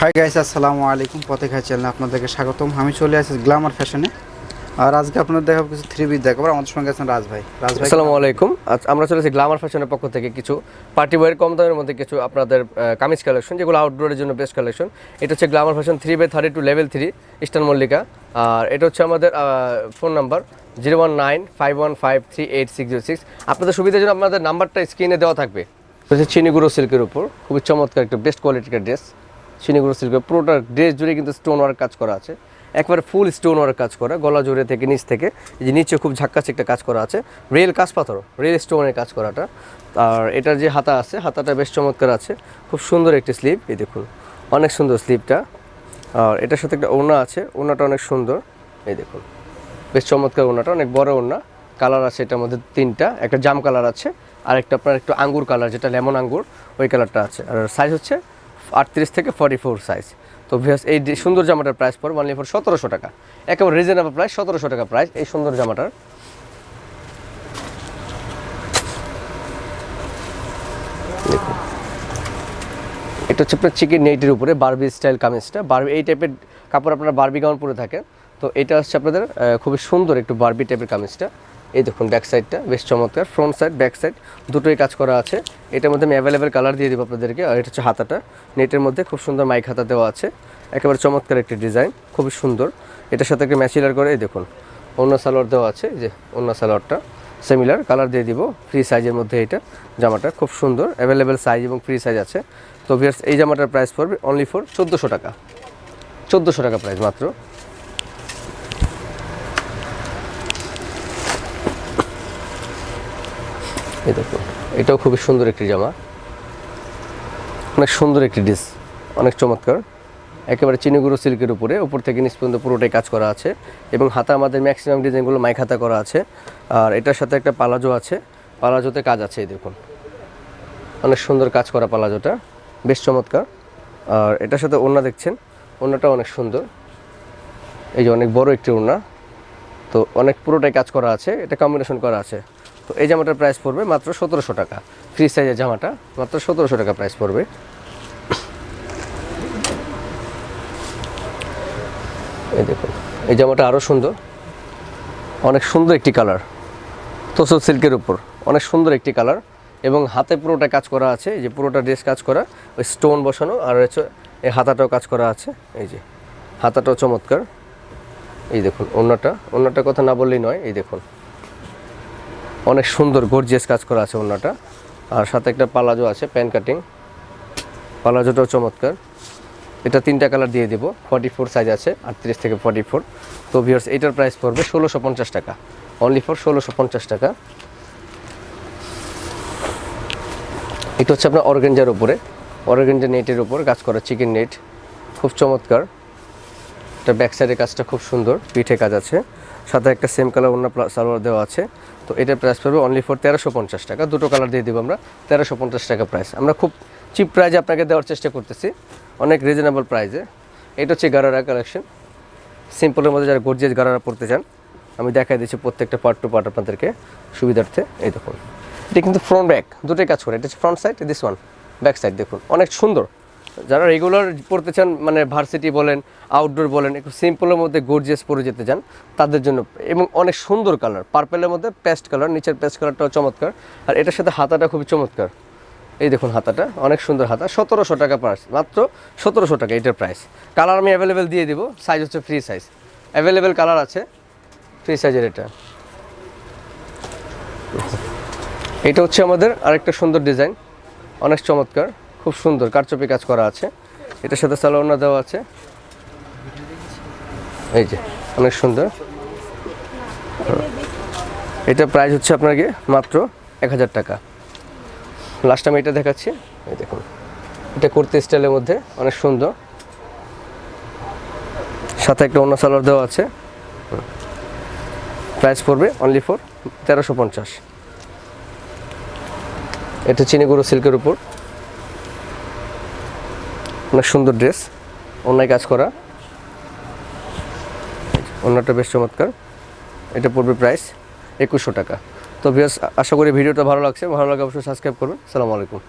Hi guys আসসালামু আলাইকুম। পথেখা চ্যানেলে আপনাদেরকে স্বাগতম। আমি চলে আসি গ্ল্যামার ফ্যাশনে আর আজকে আপনাদের দেখাবো কিছু থ্রি পিস দেখাবো আমাদের সঙ্গে আছেন রাজ ভাই। রাজ ভাই, আসসালামু আলাইকুম। আমরা চলেছি গ্লামার ফ্যাশনের পক্ষ থেকে কিছু পার্টি ওয়ার কম দামের মধ্যে কিছু আপনাদের কামিজ কালেকশন যেগুলো আউটডোরের জন্য বেস্ট কালেকশন এটা হচ্ছে glamour fashion three by thirty two level three eastern Mallika আর এটা হচ্ছে আমাদের phone number zero one nine five one five three eight six zero six আপনাদের সুবিধার জন্য আপনাদের নাম্বারটা স্ক্রিনে দেওয়া থাকবে। হচ্ছে চিনিগুড়ো সিল্কের উপর। খুবই চমৎকার একটা বেস্ট কোয়ালিটির ড্রেস চিনিগুড়ো সিল্কের পুরোটা ড্রেস জুড়ে কিন্তু স্টোন ওয়ার্ক কাজ করা আছে। একবারে ফুল স্টোন ওয়ার্ক কাজ করা, গলা জুড়ে থেকে, নিচ থেকে। এই যে নিচে খুব ঝাক্কাছে একটা কাজ করা আছে। রেল কাজ পাথর রেল স্টোনের কাজ করাটা। আর এটার যে হাতা আছে, হাতাটা বেশ চমৎকার আছে। খুব সুন্দর একটি স্লিপ এই দেখুন। অনেক সুন্দর স্লিপটা আর এটার সাথে একটা ওড়না আছে, ওড়নাটা অনেক সুন্দর। এই দেখুন। বেশ চমৎকার ওড়নাটা, অনেক বড় ওড়না। কালার আছে এটার মধ্যে তিনটা। একটা জাম কালার আছে আর একটা আপনার একটু আঙ্গুর কালার, যেটা লেমন আঙ্গুর, ওই কালারটা আছে। আর সাইজ হচ্ছে আটত্রিশ থেকে ফর্টি ফোর সাইজ তো ভিয়াস এই সুন্দর জামাটার প্রাইস পড়বে অনলি ফর সতেরোশো টাকা। একেবারে রিজনেবল প্রাইস সতেরোশো টাকা প্রাইস এই সুন্দর জামাটার। এটা হচ্ছে আপনার চিকেন নেইটের উপরে বারবি স্টাইল কামিজটা। বারবি এই টাইপের কাপড় আপনারা বারবি গাউন পরে থাকেন তো এটা হচ্ছে আপনাদের খুবই সুন্দর একটু বারবি টাইপের কামিজটা। এই দেখুন ব্যাক সাইডটা বেশ চমৎকার। ফ্রন্ট সাইড ব্যাক সাইড দুটোই কাজ করা আছে। এটার মধ্যে আমি অ্যাভেলেবেল কালার দিয়ে দেবো আপনাদেরকে, আর এটা হচ্ছে হাতাটা। নেটের মধ্যে খুব সুন্দর মাইক হাতা দেওয়া আছে। একেবারে চমৎকার একটি ডিজাইন খুবই সুন্দর। এটার সাথে একটা ম্যাচিলার করে, এই দেখুন, অন্য সালোয়ার দেওয়া আছে যে অন্য সালোয়ারটা। সিমিলার কালার দিয়ে দিব ফ্রি সাইজের মধ্যে এটা। জামাটা খুব সুন্দর অ্যাভেলেবেল সাইজ এবং ফ্রি সাইজ আছে। তো ভিয়ার্স এই জামাটার প্রাইস পড়বে অনলি ফর চোদ্দোশো টাকা। চোদ্দোশো টাকা প্রাইস মাত্র। এই দেখুন এটাও খুবই সুন্দর একটি জামা। অনেক সুন্দর একটি ডিস অনেক চমৎকার। একেবারে চিনিগুড়ো সিল্কের উপরে, উপর থেকে নিচ পর্যন্ত পুরোটাই কাজ করা আছে এবং হাতা আমাদের ম্যাক্সিমাম ডিজাইনগুলো মাইক হাতা করা আছে। আর এটার সাথে একটা পালাজো আছে পালাজোতে কাজ আছে, এই দেখুন। অনেক সুন্দর কাজ করা পালাজোটা বেশ চমৎকার। আর এটার সাথে ওড়না দেখছেন ওড়নাটা অনেক সুন্দর। এই যে অনেক বড় একটি ওড়না তো অনেক পুরোটাই কাজ করা আছে, এটা কম্বিনেশন করা আছে। তো এই জামাটার প্রাইস পড়বে মাত্র সতেরোশো টাকা। ফ্রি সাইজের জামাটা মাত্র সতেরোশো টাকা প্রাইস পড়বে। এই দেখুন, এই জামাটা আরও সুন্দর। অনেক সুন্দর একটি কালার তোসল সিল্কের উপর। অনেক সুন্দর একটি কালার এবং হাতে পুরোটা কাজ করা আছে, এই যে পুরোটা ড্রেস কাজ করা, ওই স্টোন বসানো, আর এই হাতাটাও কাজ করা আছে, এই যে। হাতাটাও চমৎকার। এই দেখুন অন্যটা অন্যটা কথা না বললেই নয়, এই দেখুন। অনেক সুন্দর গর্জিয়াস কাজ করা আছে অন্যটা আর সাথে একটা পালাজো আছে, প্যান কাটিং। পালাজোটাও চমৎকার। এটা তিনটা কালার দিয়ে দেবো। ফর্টি ফোর সাইজ আছে, আটত্রিশ থেকে ফর্টি ফোর তো ভিউয়ার্স এটার প্রাইস পড়বে ষোলোশো পঞ্চাশ টাকা। অনলি ফর ষোলোশো পঞ্চাশ টাকা। এটা হচ্ছে আপনার অর্গেঞ্জার উপরে। অর্গেঞ্জা নেটের উপর কাজ করা চিকেন নেট খুব চমৎকার। এটা ব্যাক সাইডের কাজটা খুব সুন্দর, পিঠে কাজ আছে। সাথে একটা সেম কালার অন্য সালোয়ার দেওয়া আছে। তো এটার প্রাইস পড়বে অনলি ফর তেরোশো পঞ্চাশ টাকা। দুটো কালার দিয়ে দেবো আমরা, তেরোশো পঞ্চাশ টাকা প্রাইস আমরা খুব চিপ প্রাইজে আপনাকে দেওয়ার চেষ্টা করতেছি। অনেক রিজনেবল প্রাইজে এটা হচ্ছে গারারা কালেকশন সিম্পলের মধ্যে যারা গর্জিয়াস গারারা পড়তে চান, আমি দেখাই দিচ্ছি প্রত্যেকটা পার্ট টু পার্ট আপনাদেরকে সুবিধার্থে। এই দেখুন। এটা কিন্তু ফ্রন্ট ব্যাক দুটোই কাজ করে। এটা হচ্ছে front side this one back side দেখুন। অনেক সুন্দর। যারা রেগুলার পড়তে চান মানে ভার্সিটি বলেন আউটডোর বলেন, একটু সিম্পলের মধ্যে গর্জিয়াস পরে যেতে চান, তাদের জন্য, এবং অনেক সুন্দর কালার পার্পেলের মধ্যে পেস্ট কালার নিচের পেস্ট কালারটাও চমৎকার, আর এটার সাথে হাতাটা খুবই চমৎকার। এই দেখুন হাতাটা, অনেক সুন্দর হাতা, সতেরোশো টাকা প্রাইস মাত্র সতেরোশো টাকা এটার প্রাইস কালার আমি অ্যাভেলেবেল দিয়ে দিব সাইজ হচ্ছে ফ্রি সাইজ অ্যাভেলেবেল কালার আছে ফ্রি সাইজের এটা। এটা হচ্ছে আমাদের আরেকটা সুন্দর ডিজাইন অনেক চমৎকার। খুব সুন্দর কারচুপি কাজ করা আছে। এটার সাথে সালোয়ারনা দেওয়া আছে। এই যে, অনেক সুন্দর। এটা প্রাইস হচ্ছে আপনাকে মাত্র এক হাজার টাকা। লাস্ট আমি এটা দেখাচ্ছি। এই দেখুন। এটা কুর্তি স্টাইলের মধ্যে, অনেক সুন্দর। সাথে একটা অন্য সালোয়ার দেওয়া আছে। প্রাইস পড়বে অনলি ফর তেরোশো পঞ্চাশ। এটা চিনি চিনিগুড়ো সিল্কের উপর। অনেক সুন্দর ড্রেস অন্যায় কাজ করা। অন্যটা বেশ চমৎকার। এটা পড়বে প্রাইস একুশশো টাকা। তো বেশ আশা করি ভিডিওটা ভালো লাগছে। ভালো লাগে অবশ্যই সাবস্ক্রাইব করবেন। সালামু আলাইকুম।